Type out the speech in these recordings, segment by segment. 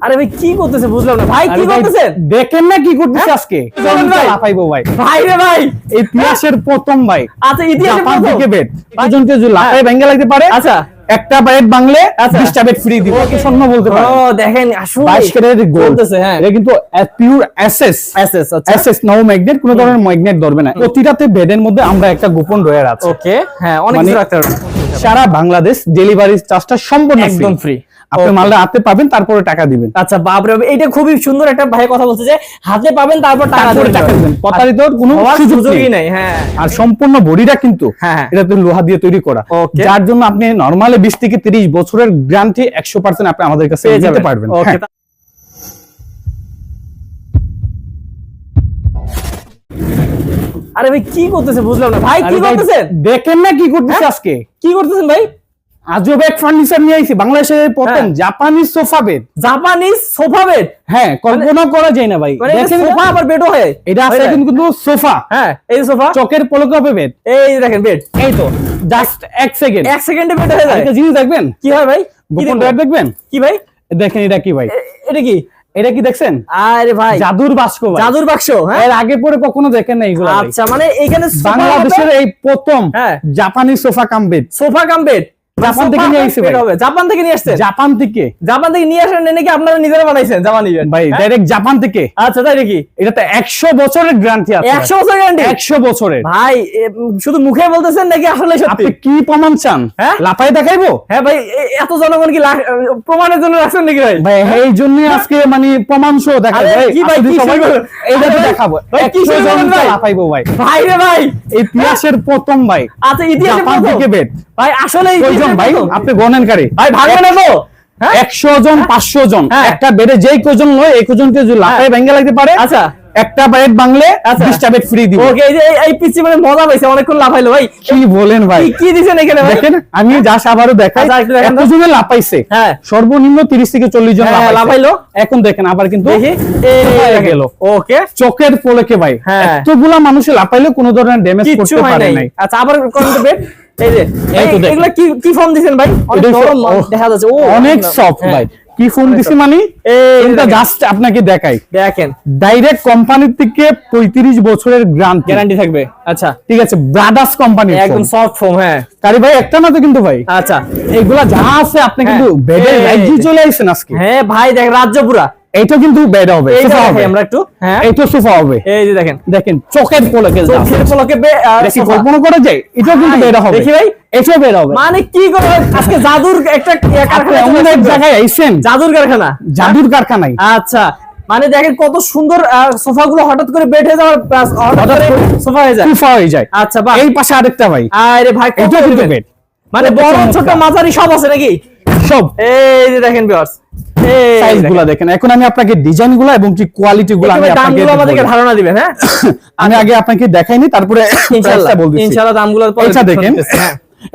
আরে ভাই কি করতেছে বুঝলাম না। ভাই কি করতেছেন? দেখেন না কি করতেছে হ্যাঁ? আজকে? লাফাইবো ভাই? ভাই। রে ভাই। ইতিহাসের প্রথম ভাই। আচ্ছা ইতিহাসে জাপান প্রথম। যে লাফাই ভেঙে লাগতে পারে আচ্ছা। একটা বেড বাংলে আচ্ছা। ফ্রি দিব। কি স্বর্ণ বলতে পারে। ও দেখেন আসলে 22 ক্যারেটের গোল্ড হ্যাঁ। এটা কিন্তু পিওর এসএস এসএস আচ্ছা। এসএস নো ম্যাগনেট কোনো ধরনের ম্যাগনেট ধরবে না। প্রতিটাতে বেডের মধ্যে আমরা একটা গোপন রয়ে আছে। ওকে হ্যাঁ অনেক মানে- রাখতে সারা বাংলাদেশ ডেলিভারি চার্জটা সম্পূর্ণ একদম ফ্রি। আপনি মালটা হাতে পাবেন তারপরে টাকা দিবেন। আচ্ছা বাপরে এটা খুবই সুন্দর একটা ভাই কথা বলছে যে হাতে পাবেন তারপর টাকা দিবেন। প্রতারিত কোনো সুযোগই নেই। হ্যাঁ। আর সম্পূর্ণ বডিটা কিন্তু হ্যাঁ, হ্যাঁ। এটা তো লোহা দিয়ে তৈরি করা। যার জন্য আপনি নরমালি বিশ থেকে তিরিশ বছরের গ্যারান্টি একশো পার্সেন্ট আপনি আমাদের কাছে যাবেন। পারবেন। হ্যাঁ। আরে ভাই কি করতেছে বুঝলাম না। ভাই কি করতেছেন? দেখেন না কি করতেছে? আজকে। কি করতেছেন ভাই? আজব এক ফার্নিচার নিয়ে আইছি বাংলাদেশের প্রথম হ্যাঁ। জাপানি sofa bed Japanese sofa bed হ্যাঁ কল্পনা করা যায় না ভাই। মানে দেখেন সোফা আবার বেডও হয়? এটা আছে কিন্তু সোফা হ্যাঁ এই সোফা চকের পলক হবে বেড এই দেখেন বেড এই তো জাস্ট এক সেকেন্ড এক সেকেন্ডে বেড হয়ে যায়। একটা জিনিস দেখবেন? কি হয় ভাই? গোপন দেখবেন? কি ভাই? দেখেন এটা কি ভাই? এটা কি? এটা কি দেখছেন? আরে ভাই। জাদুর ভাই। জাদুর বাক্স হ্যাঁ? এর আগে পরে কখনো দেখেন না এগুলো আচ্ছা মানে এখানে বাংলাদেশের এই প্রথম। জাপানি sofa cum bed sofa cum bed Japan থেকে নিয়ে ভাই। জাপান থেকে নিয়ে আসছেন জাপান থেকে? জাপান থেকে নিয়ে আসেন নাকি আপনারা নিজেরা বানাইছেন? জাপানি ভাই ডাইরেক্ট জাপান থেকে। আচ্ছা তাই নাকি? এটাতে একশো বছরের গ্যারান্টি আছে একশো বছর গ্যারান্টি একশো বছরের। ভাই শুধু মুখে বলতেছেন নাকি আসলে সত্যি? আপনি কি প্রমাণ চান? হ্যাঁ? লাপাই দেখাইবো? হ্যাঁ ভাই এত জনগণ কি প্রমাণের জন্য রাখছেন নাকি ভাই? ভাই এই জন্য আজকে মানে প্রমাণ শো দেখাই ভাই। কি ভাই, কি সবাই? এইটা তো দেখাবো। ভাই, কি একশো শুরু জন ভাই? লাপাইবো ভাই। ভাই রে ভাই! ইতিহাসের প্রথম ভাই। আচ্ছা ইতিহাসে জাপান প্রথম। থেকে ভাই আসলে কয়জন ভাই আপনি গণনকারী ভাই ভাগবে না তো। হ্যাঁ? একশো জন পাঁচশো জন। হ্যাঁ। একটা বেডে যেই কজন লয় এই কজনকে যদি লাফাই ভেঙে লাগতে পারে আচ্ছা। একটা বেড বাংলে আচ্ছা। বিশটা বেড ফ্রি দিব। ওকে এই যে এই- পিসি মানে মজা পাইছে অনেকক্ষণ লাফাইলো ভাই। কি বলেন ভাই? কি দিছেন এখানে ভাই? দেখেন আমি জাস্ট আবারও দেখাই আচ্ছা, লাফাইছে। হ্যাঁ। সর্বনিম্ন তিরিশ থেকে চল্লিশ জন হ্যাঁ, লাফাইলো। এখন দেখেন আবার কিন্তু এই হয়ে গেল। ওকে। চোখের পলকে ভাই। হ্যাঁ। এতগুলা মানুষে লাফাইলে কোনো ধরনের ড্যামেজ করতে পারে নাই। নাই। আচ্ছা আবার কোন বেড এই যে এই তো এই- দেখেন। এগুলা কি কি ফর্ম দিছেন ভাই? অনেক নরম দেখা যাচ্ছে। ও অনেক সফট হ্যাঁ। ভাই। কি ফোন দিছি মানে? এটা জাস্ট আপনাকে দেখাই। দেখেন। ডাইরেক্ট কোম্পানির থেকে পঁয়ত্রিশ বছরের গ্রান্ট গ্যারান্টি থাকবে। আচ্ছা। ঠিক আছে ব্রাদার্স কোম্পানি একদম সফট ফর্ম হ্যাঁ। কারি ভাই একটা না তো কিন্তু ভাই? আচ্ছা। এগুলা যা আছে আপনি কিন্তু হ্যাঁ। বেডে রাজ্যে চলে আজকে। হ্যাঁ ভাই দেখ রাজ্য পুরা। এইটা কিন্তু বেড হবে সোফা হবে। আমরা একটু হ্যাঁ। সোফা হবে। এই যে দেখেন। দেখেন চোখের পলকে যা। চোখের পলকে বে দেখি কল্পনা করা যায় এটাও কিন্তু বেড হবে। দেখি ভাই। এটাও বেড হবে। মানে কি করে আজকে জাদুর একটা কারখানা এমন এক জায়গায় আইছেন জাদুর কারখানা। জাদুর কারখানায়। আচ্ছা মানে দেখেন কত সুন্দর সোফা গুলো হঠাৎ করে বেড হয়ে যাওয়ার হঠাৎ করে সোফা হয়ে যায়। সোফা হয়ে যায়। আচ্ছা বাহ। এই পাশে আরেকটা ভাই। আরে ভাই কত কিন্তু বেড মানে বড় ছোট মাঝারি সব আছে নাকি? সব। এই যে দেখেন ভিউয়ার্স দেখেন। এখন আমি আপনাকে ডিজাইনগুলা এবং কি আমি আপনাকে আমাদেরকে ধারণা দিবেন হ্যাঁ? আমি আগে আপনাকে দেখাইনি তারপরে ইনশাআল্লাহ price ইনশাআল্লাহ দামগুলো পরে দেখেন।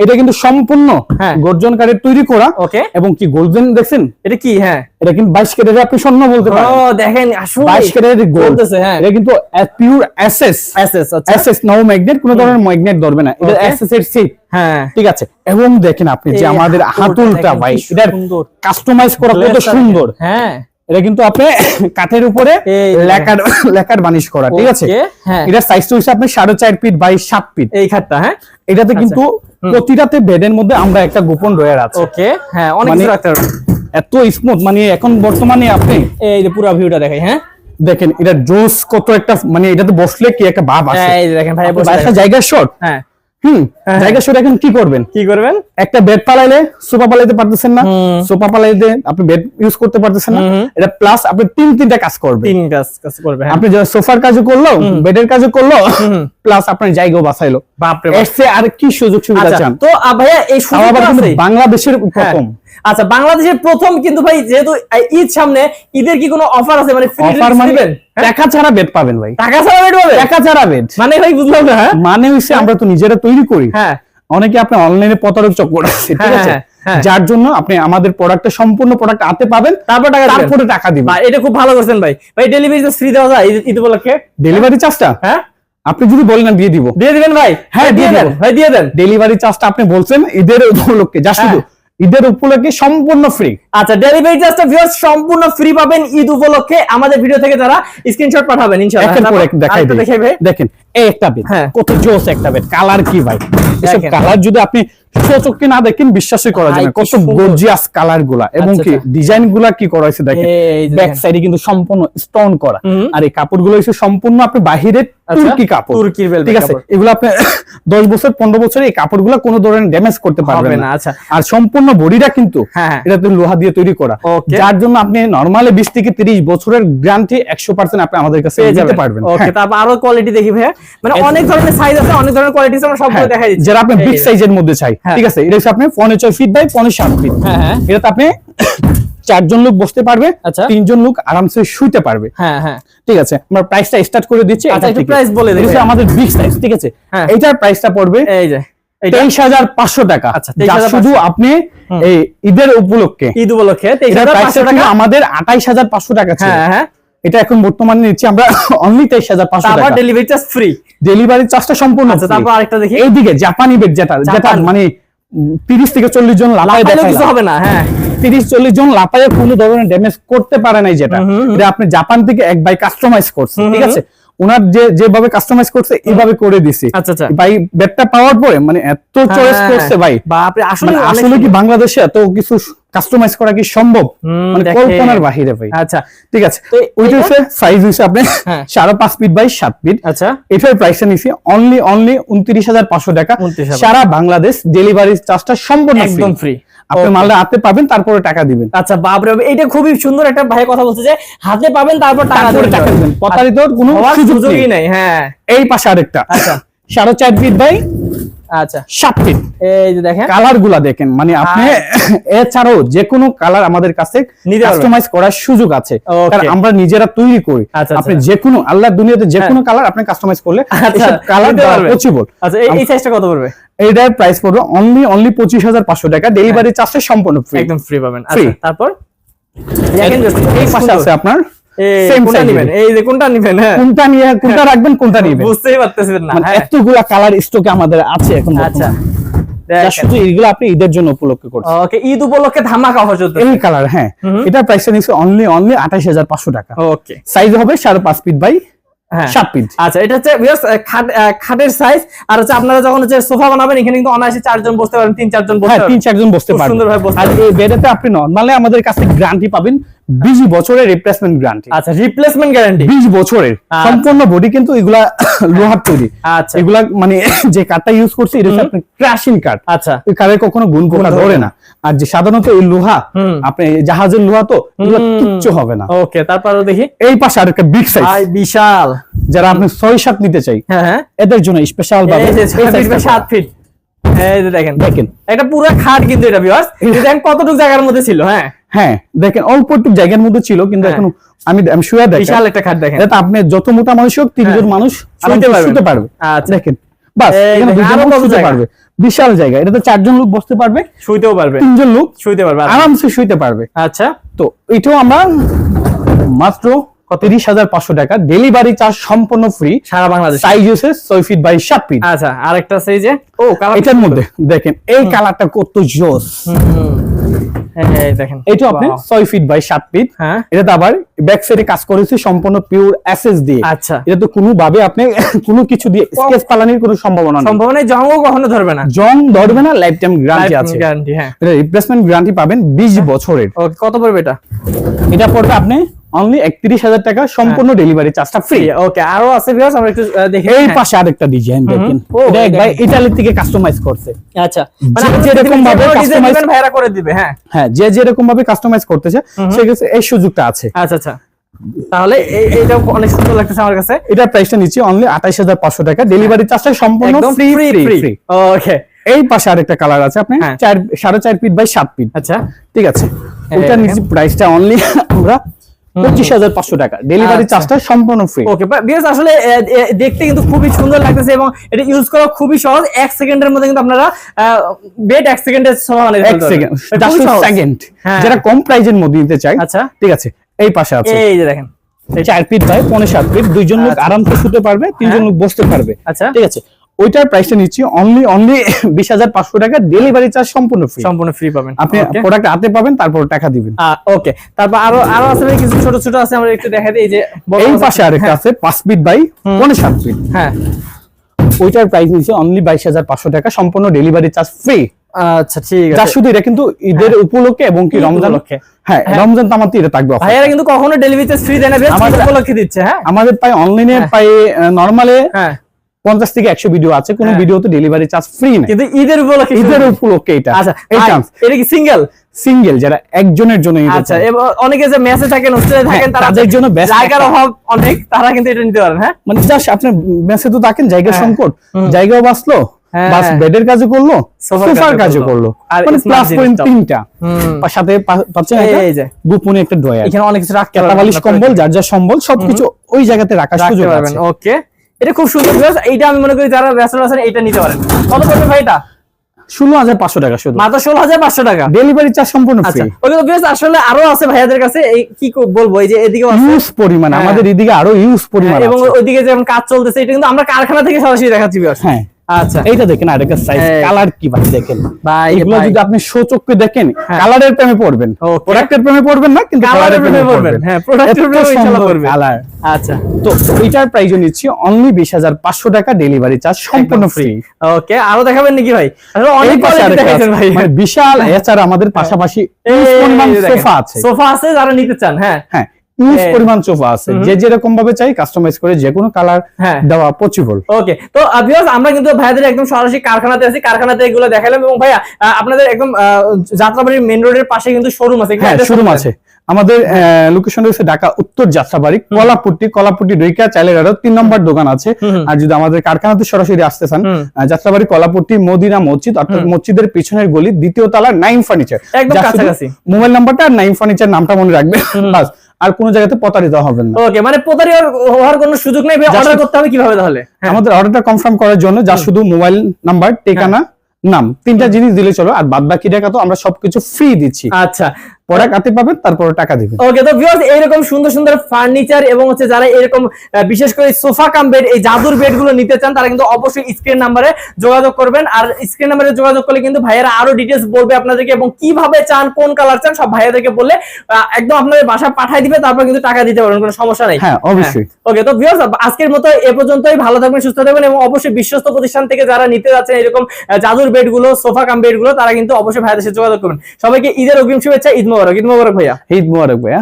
এটা কিন্তু সম্পূর্ণ হ্যাঁ। গর্জন কাঠের তৈরি করা। ওকে। এবং কি গোল্ডেন দেখছেন? এটা কি? হ্যাঁ। এটা কিন্তু বাইশ ক্যারেটের আপনি স্বর্ণ বলতে পারেন। ও দেখেন আসলে বাইশ ক্যারেটের গোল্ড হ্যাঁ। এটা কিন্তু পিওর এসএস এসএস আচ্ছা। এসএস নো ম্যাগনেট কোনো ধরনের ম্যাগনেট ধরবে না। এটা. এসএস এর সিট হ্যাঁ। ঠিক আছে? এবং দেখেন আপনি যে আমাদের হাতুলটা ভাই এটা কাস্টমাইজ করা কত সুন্দর। হ্যাঁ। এটা কিন্তু আপনি কাঠের উপরে লেকার লেকার বানিশ করা ঠিক আছে? হ্যাঁ। এটা সাইজটা হচ্ছে আপনি সাড়ে চার ফিট বাই সাত ফিট এই খাটটা হ্যাঁ? এটাতে কিন্তু প্রতিটাতে বেডের মধ্যে আমরা একটা গোপন রয়ে আছে। ওকে হ্যাঁ অনেক মানে- এত স্মুথ মানে এখন বর্তমানে আপনি এই যে পুরো ভিউটা দেখাই হ্যাঁ? দেখেন এটা জোস কত একটা মানে এটাতে বসলে কি একটা ভাব আছে এই দেখেন ভাই বসে। জায়গার শর্ট হ্যাঁ। হুম হ্যাঁ। জায়গা এখন কি করবেন? কি করবেন? একটা বেড পালাইলে সোফা পালাইতে পারতেছেন না। সোফা পালাইতে আপনি বেড ইউজ করতে পারতেছেন না। এটা প্লাস আপনি তিন তিনটা কাজ করবেন। তিন কাজ কাজ করবে হ্যাঁ। আপনি সোফার কাজও করল বেডের কাজও করল। প্লাস আপনার জায়গাও বাঁচাইলো বাপরে এর আর কি সুযোগ সুবিধা আচ্ছা চান? তো ভাইয়া এই আছে? বাংলাদেশের প্রথম। আচ্ছা বাংলাদেশের প্রথম কিন্তু ভাই যেহেতু ঈদ সামনে ঈদের কি কোনো অফার আছে? মানে অফার মানে হ্যাঁ? টাকা ছাড়া বেড পাবেন ভাই। টাকা ছাড়া বেড পাবে টাকা ছাড়া বেড মানে ভাই বুঝলাম না হ্যাঁ? মানে হচ্ছে আমরা তো নিজেরা তৈরি করি। হ্যাঁ। অনেকে আপনি অনলাইনে প্রতারক চক্কর আছে ঠিক হ্যাঁ, আছে? হ্যাঁ, হ্যাঁ। যার জন্য আপনি আমাদের প্রোডাক্টটা সম্পূর্ণ প্রোডাক্ট হাতে পাবেন তারপর টাকা তারপরে টাকা দিবেন। এটা খুব ভালো করছেন ভাই। ভাই ডেলিভারি ফ্রি দেওয়া যায় ঈদ উপলক্ষে? ডেলিভারি চার্জটা হ্যাঁ? আপনি যদি বলেন দিয়ে দিব। দিয়ে দিবেন ভাই? হ্যাঁ, দিয়ে দেন ভাই দিয়ে দেন। ডেলিভারি চার্জটা আপনি বলছেন ঈদের উপলক্ষে যা শুধু। ঈদের উপলক্ষে সম্পূর্ণ ফ্রি আচ্ছা ডেলিভারি চার্জটা ভিউয়ার্স সম্পূর্ণ ফ্রি পাবেন ঈদ উপলক্ষে। আমাদের ভিডিও থেকে যারা স্ক্রিনশট পাঠাবেন ইনশাআল্লাহ। দেখাই ভাই। দেখেন এই একটা বেড হ্যাঁ। কত জোস একটা বেড কালার কি ভাই? এসব কালার যদি আপনি চোখে না দেখেন বিশ্বাসই করা যায় না। কত গর্জিয়াস কালারগুলা। এবং আচ্ছা, কি আচ্ছা। ডিজাইনগুলা কি করা হয়েছে দেখেন। ব্যাক সাইডে কিন্তু সম্পূর্ণ স্টোন করা। আর এই কাপড়গুলো হচ্ছে সম্পূর্ণ আপনি বাহিরের আচ্ছা, তুর্কি কাপড়। তুর্কির velvet ঠিক আছে? এগুলো আপনি 10 বছর 15 বছর এই কাপড়গুলো কোনো ধরনের ড্যামেজ করতে পারবে না। না আচ্ছা। আর সম্পূর্ণ বডিটা কিন্তু হ্যাঁ, হ্যাঁ। এটা তো লোহা দিয়ে তৈরি করা। যার জন্য আপনি নরমালি 20 থেকে 30 বছরের গ্যারান্টি 100% আপনি আমাদের কাছে যাবেন। পারবেন। ওকে হ্যাঁ। তারপর আরও কোয়ালিটি দেখি ভাইয়া। মানে অনেক ধরনের সাইজ আছে অনেক ধরনের কোয়ালিটি আছে আমরা সবগুলো হ্যাঁ, দেখাই দিচ্ছি। যারা আপনি বিগ। সাইজের মধ্যে চাই হ্যাঁ। ঠিক আছে? এটা হচ্ছে আপনি পনেরো ছয় ফিট বাই পনেরো সাত ফিট হ্যাঁ হ্যাঁ। এটাতে আপনি চারজন লোক বসতে পারবে আচ্ছা। তিনজন লোক আরামসে শুইতে পারবে। হ্যাঁ হ্যাঁ। ঠিক আছে আমরা প্রাইসটা স্টার্ট করে দিচ্ছি আচ্ছা, একটু price বলে এটা ভাইয়া। আমাদের বিগ সাইজ ঠিক আছে। এইটার প্রাইসটা পড়বে এই যে। তেইশ হাজার পাঁচশো টাকা। আচ্ছা, যা 23,500 শুধু আপনি এই ঈদের উপলক্ষে। ঈদ আমাদের আঠাইশ হাজার পাঁচশো টাকা হ্যাঁ হ্যাঁ। এটা এখন বর্তমানে নিচ্ছি আমরা অনলি তেইশ হাজার পাঁচশো টাকা। ডেলিভারি চার্জ ফ্রি ডেলিভারি চার্জটা সম্পূর্ণ আচ্ছা free। তারপর আরেকটা দেখি। এইদিকে জাপানি বেড যেটা যেটা মানে তিরিশ থেকে চল্লিশ জন লাফায় কিছু হবে না হ্যাঁ। তিরিশ চল্লিশ জন লাফায় কোনো ধরনের ড্যামেজ করতে পারে নাই যেটা। আপনি জাপান থেকে এক বাই কাস্টমাইজ করছে হুম, ঠিক আছে? ওনার যে যেভাবে কাস্টমাইজ করছে এইভাবে করে দিছি। আচ্ছা আচ্ছা। ভাই পাওয়ার পরে মানে এত চয়েস হ্যাঁ, করছে ভাই। বাপরে আসলে মানে আসলে কি বাংলাদেশে এত কিছু কাস্টমাইজ করা কি সম্ভব? মানে কল্পনার বাহিরে ভাই। আচ্ছা। ঠিক আছে। ওইটা হচ্ছে সাইজ হচ্ছে আপনি হ্যাঁ। সাড়ে পাঁচ ফিট বাই সাত ফিট আচ্ছা। এটার প্রাইসটা নিছি অনলি অনলি উনত্রিশ হাজার পাঁচশো টাকা। সারা বাংলাদেশ ডেলিভারি চার্জটা সম্পূর্ণ একদম ফ্রি আপনি মালটা হাতে পাবেন তারপরে টাকা দিবেন। আচ্ছা বাপরে বাপ, এটা খুবই সুন্দর একটা ভাই কথা বলছে যে হাতে পাবেন তারপর টাকা দিবেন। প্রতারিত কোনো সুযোগই নেই। হ্যাঁ। এই পাশে আরেকটা। আচ্ছা। সাড়ে চার ফিট বাই আচ্ছা। সাত ফিট এই যে দেখেন। কালারগুলা দেখেন মানে আপনি এছাড়াও যে কোনো কালার আমাদের কাছে কাস্টমাইজ করার সুযোগ আছে। কারণ আমরা নিজেরা তৈরি করি। আচ্ছা, আপনি আচ্ছা। যে কোনো আল্লাহর দুনিয়াতে যে হ্যাঁ। কোনো কালার আপনি কাস্টমাইজ করলে কালার নিতে পসিবল আচ্ছা এই- এই সাইজটা কত পড়বে? এটার প্রাইস পড়বে অনলি অনলি পঁচিশ হাজার পাঁচশো টাকা। ডেলিভারি চার্জে সম্পূর্ণ ফ্রি একদম ফ্রি পাবেন। আচ্ছা তারপর? এই পাশে আছে আপনার কোনটা size এই যে কোনটা নিবেন? হ্যাঁ। কোনটা নিয়ে কোনটা রাখবেন কোনটা নিবেন? বুঝতেই পারতেছেন না। মানে হ্যাঁ। এতগুলা কালার স্টকে আমাদের আছে এখন আচ্ছা। শুধু আপনি ঈদের জন্য উপলক্ষ করছেন। ওকে ঈদ উপলক্ষে ধামাকা অফার এই কালার হ্যাঁ। এটা প্রাইসটা নিচ্ছে অনলি অনলি আঠাশ হাজার পাঁচশো টাকা। ওকে। সাইজ হবে সাড়ে পাঁচ ফিট বাই হ্যাঁ। আচ্ছা এটা হচ্ছে খাটের সাইজ আর হচ্ছে আপনারা যখন হচ্ছে সোফা বানাবেন এখানে কিন্তু অনায়াসে চারজন বসতে পারেন তিন চারজন বসতে হ্যাঁ তিন পারেন চারজন বসতে খুব পারবেন। সুন্দরভাবে বসতে আর এই বেডেতে আপনি নর্মালি আমাদের কাছে গ্যারান্টি পাবেন বিশ বছরের রিপ্লেসমেন্ট গ্যারান্টি আচ্ছা রিপ্লেসমেন্ট গ্যারান্টি বিশ বছরের। আচ্ছা। সম্পূর্ণ বডি কিন্তু এগুলা লোহার তৈরি। আচ্ছা। এগুলা মানে যে কাঠটা ইউজ করছি এটা হচ্ছে আপনার ক্রাশিং কাঠ আচ্ছা। ওই কাঠের কখনো গুণ পোকা ধরে না। আর যে সাধারণত এই লোহা আপনি জাহাজের লোহা তো এগুলো কিচ্ছু হবে না। ওকে তারপরও দেখি। এই পাশে আর একটা বিগ সাইজ ভাই বিশাল। যারা আপনি ছয় সাত নিতে চাই হ্যাঁ হ্যাঁ। এদের জন্য স্পেশাল ভাবে এই যে এই ছয় ফিট এই যে দেখেন। দেখেন। একটা পুরো খাট কিন্তু এটা ভিউয়ার্স দেখেন কতটুকু জায়গার মধ্যে ছিল হ্যাঁ? হ্যাঁ দেখেন অল্প একটু জায়গার মধ্যে ছিল কিন্তু হ্যাঁ। এখন আমি আমি শুয়ে দেখেন বিশাল একটা খাট দেখেন। এটা আপনি যত মোটা মানুষ হোক তিনজন। মানুষ। শুতে পারবে। আচ্ছা। দেখেন। বাস এখানে দুজন লোক শুতে জায়গা? পারবে। বিশাল জায়গা। এটাতে চারজন লোক বসতে পারবে। শুইতেও পারবে। তিনজন লোক শুইতে পারবে। আরামসে শুইতে পারবে। আচ্ছা। তো এটাও আমরা মাত্র তিরিশ হাজার পাঁচশো টাকা। ডেলিভারি চার্জ সম্পূর্ণ ফ্রি সারা বাংলাদেশ। সাইজ হচ্ছে ছয় ফিট বাই সাত ফিট আচ্ছা আরেকটা সাইজে ও কালার এটার মধ্যে দেখেন এই কালারটা কত জোস। দেখেন। এটা আপনি ছয় ফিট বাই সাত ফিট হ্যাঁ। এটাতে আবার ব্যাক সাইডে কাজ করেছে সম্পূর্ণ পিওর এসএস দিয়ে আচ্ছা। এটা তো কোনো ভাবে আপনি কোনো কিছু দিয়ে স্কেচ পালানির কোনো সম্ভাবনা নেই। সম্ভাবনা জঙ্গও কখনো ধরবে না। জং ধরবে না লাইফ টাইম গ্যারান্টি আছে। গ্যারান্টি হ্যাঁ। রিপ্লেসমেন্ট গ্যারান্টি পাবেন 20 বছরের। ওকে কত পড়বে এটা? এটা পড়বে আপনি অনলি 31000 টাকা সম্পূর্ণ ডেলিভারি চার্জটা ফ্রি ওকে আরও আছে ভিউয়ার্স আমরা একটু দেখি। এই হ্যাঁ। পাশে আরেকটা ডিজাইন দেখেন। এটা একবার দেখেন। ইতালি থেকে কাস্টমাইজ করছে। আচ্ছা। যে আপনি যেরকম ভাবে যে দিবেন, ভাইরা করে দিবে হ্যাঁ। হ্যাঁ যে যেরকম ভাবে কাস্টমাইজ করতেছে সেক্ষেত্রে এই সুযোগটা আছে। আচ্ছা আচ্ছা। তাহলে এই- এইটাও অনেক সুন্দর লাগতেছে আমার কাছে। এটার প্রাইসটা নিচ্ছি অনলি 28500 টাকা। ডেলিভারি চার্জটা সম্পূর্ণ ফ্রি ফ্রি ওকে এই পাশে আরেকটা কালার আছে আপনি হ্যাঁ। চার সাড়ে চার ফিট বাই সাত ফিট আচ্ছা। ঠিক আছে। দেখেন। নিচে প্রাইসটা অনলি আমরা পঁচিশ হাজার পাঁচশো টাকা। ডেলিভারি আচ্ছা। চার্জটা সম্পূর্ণ ফ্রি ওকে বিকজ আসলে এ, এ, দেখতে কিন্তু খুবই সুন্দর লাগতেছে এবং এটা ইউজ করা খুবই সহজ। এক সেকেন্ডের মধ্যে কিন্তু আপনারা বেড এক সেকেন্ডের মানে এক সেকেন্ড হ্যাঁ। যারা কম প্রাইজের মধ্যে নিতে চাই আচ্ছা। ঠিক আছে এই পাশে আছে। এই যে দেখেন। চার ফিট বাই পনেরো সাত ফিট দুইজন লোক আচ্ছা। আরামসে শুতে পারবে তিনজন হ্যাঁ। লোক বসতে পারবে। আচ্ছা। ঠিক আছে। ওইটার প্রাইসটা নিচ্ছি অনলি অনলি বিশ হাজার পাঁচশো টাকা ডেলিভারি চার্জ সম্পূর্ণ ফ্রি সম্পূর্ণ ফ্রি পাবেন। আপনি প্রোডাক্ট হাতে পাবেন তারপর টাকা দিবেন। ওকে তারপর আরও আরও আছে কিছু ছোট ছোট আছে আমরা একটু দেখা দিই যে এই। পাশে আরেকটা আছে পাঁচ ফিট বাই পনেরো সাত ফিট হ্যাঁ। ওইটার প্রাইস নিচ্ছে অনলি বাইশ হাজার পাঁচশো টাকা সম্পূর্ণ ডেলিভারি চার্জ ফ্রি আচ্ছা ঠিক আছে। শুধু এটা কিন্তু ঈদের উপলক্ষে এবং কি রমজান। হ্যাঁ হ্যাঁ। রমজান তামাতে এটা থাকবে। ভাইয়ারা কিন্তু কখনো ডেলিভারি চার্জ ফ্রি দেয় না বেশ আমাদের- উপলক্ষে দিচ্ছে হ্যাঁ। আমাদের প্রায় অনলাইনে হ্যাঁ। নর্মালে হ্যাঁ। পঞ্চাশ থেকে একশো ভিডিও আছে কোনো ভিডিও ভিডিওতে ডেলিভারি চার্জ ফ্রি না কিন্তু ঈদের উপলক্ষে ঈদের উপলক্ষে এটা। আচ্ছা এটা কি সিঙ্গেল সিঙ্গেল যারা একজনের জন্য আচ্ছা এবং অনেকে যে মেসে থাকেন হোস্টেলে থাকেন তারা হ্যাঁ, তাদের জন্য জায়গার অভাব অনেক তারা কিন্তু এটা নিতে পারেন হ্যাঁ? মানে জাস্ট আপনার মেসে তো থাকেন জায়গা হ্যাঁ। সংকট। জায়গাও বাঁচলো হ্যাঁ, বাস। বেডের কাজে করল সোফার সোফার কাজে কাজে করল। মানে প্লাস পয়েন্ট তিনটা। সাথে পাচ্ছেন। গোপনে একটা ড্রয়ার এখানে অনেক কিছু রাখতে পারবেন কম্বল যার যা সম্বল সবকিছু ওই জায়গাতে রাখার সুযোগ আছে। ওকে। এটা খুব সুন্দর ড্রেস এইটা আমি মনে করি যারা ব্যাচেলর আছেন এটা নিতে পারেন। কত পড়বে ভাই এটা? ষোলো হাজার পাঁচশো টাকা শুধু। মাত্র ষোলো হাজার পাঁচশো টাকা। ডেলিভারি চার্জ সম্পূর্ণ আচ্ছা বেশ আসলে আরও আছে ভাইয়াদের কাছে। এই কি বলব এই যে এদিকে ইউজ পরিমাণ হ্যাঁ। আমাদের এদিকে আরও ইউজ পরিমাণ এবং ওইদিকে যেমন কাজ চলতেছে এটা কিন্তু আমরা কারখানা থেকে সরাসরি দেখাচ্ছি হ্যাঁ। আচ্ছা এইটা দেখেন আরেকটা সাইজ কালার কি ভাই দেখেন? ভাই এগুলো যদি আপনি সচক্ষে দেখেন হ্যাঁ। কালারের প্রেমে পড়বেন। প্রোডাক্টের প্রেমে পড়বেন না কিন্তু এর কালারের প্রেমে প্রেমে পড়বেন। পড়বেন। হ্যাঁ, product এর প্রেমে ইনশাআল্লাহ পড়বেন। কালার আচ্ছা। তো এটার প্রাইস নিচ্ছি অনলি বিশ হাজার পাঁচশো টাকা ডেলিভারি চার্জ সম্পূর্ণ ফ্রি ওকে আরও দেখাবেন নাকি ভাই? আসলে অনেক দেখাইছেন ভাই। মানে বিশাল এছাড়া আমাদের পাশাপাশি সোফা আছে। সোফা আছে যারা নিতে চান হ্যাঁ। হ্যাঁ। ইউজ এই। পরিমাণ সোফা আছে। যে যেরকম ভাবে চাই কাস্টমাইজ করে যে কোনো কালার। দেওয়া পসিবল ওকে তো ভিউয়ার্স আমরা কিন্তু ভাইয়াদের একদম সরাসরি কারখানাতে আছি। কারখানাতে এগুলো দেখালাম এবং ভাইয়া আপনাদের একদম যাত্রাবাড়ির মেইন রোডের পাশে কিন্তু শোরুম আছে। হ্যাঁ শোরুম আছে। আমাদের লোকেশন রয়েছে ঢাকা উত্তর যাত্রাবাড়ি কলাপুট্টি কলাপুট্টি ডুইকা চাইলের আরও তিন নম্বর দোকান আছে। আর যদি আমাদের কারখানাতে সরাসরি আসতে চান যাত্রাবাড়ি কলাপুট্টি মদিনা মসজিদ অর্থাৎ মসজিদের পিছনের গলি দ্বিতীয় তলা নাইম ফার্নিচার। মোবাইল নাম্বারটা আর নাইম ফার্নিচার নামটা মনে রাখবে বাস। আর কোনো জায়গাতে প্রতারিত হবে না। ওকে মানে প্রতারিত হওয়ার কোনো সুযোগ নেই অর্ডার করতে হবে কীভাবে তাহলে? হ্যাঁ। আমাদের অর্ডারটা কনফার্ম করার জন্য যা শুধু মোবাইল নাম্বার ঠিকানা নাম তিনটা জিনিস দিলে চলো আর বাদ বাকি টাকা তো আমরা সবকিছু ফ্রি দিচ্ছি। আচ্ছা। প্রোডাক্ট হাতে পাবেন তারপর টাকা দিবেন। ওকে তো ভিউয়ার্স এইরকম সুন্দর সুন্দর ফার্নিচার এবং হচ্ছে যারা এরকম বিশেষ করে সোফা কাম বেড এই জাদুর বেডগুলো নিতে চান তারা কিন্তু অবশ্যই স্ক্রিন নাম্বারে যোগাযোগ করবেন। আর স্ক্রিন নাম্বারে যোগাযোগ করলে কিন্তু ভাইয়েরা আরও ডিটেলস বলবে আপনাদেরকে এবং কীভাবে চান কোন কালার চান সব ভাইয়াদেরকে বললে একদম আপনাদের বাসা পাঠিয়ে দিবে তারপর কিন্তু টাকা দিতে পারবেন কোনো সমস্যা নেই। হ্যাঁ অবশ্যই। ওকে তো ভিউয়ার্স আজকের মতো এ পর্যন্তই। ভালো থাকবেন সুস্থ থাকবেন এবং অবশ্যই বিশ্বস্ত প্রতিষ্ঠান থেকে যারা নিতে যাচ্ছেন এরকম জাদুর বেডগুলো সোফা কাম বেডগুলো, তারা কিন্তু অবশ্যই ভাইয়াদের সাথে যোগাযোগ করবেন। সবাইকে ঈদের অগ্রিম শুভেচ্ছা, ঈদ মোবারক। ঈদ মোবারক ভাইয়া। ঈদ মোবারক ভাইয়া।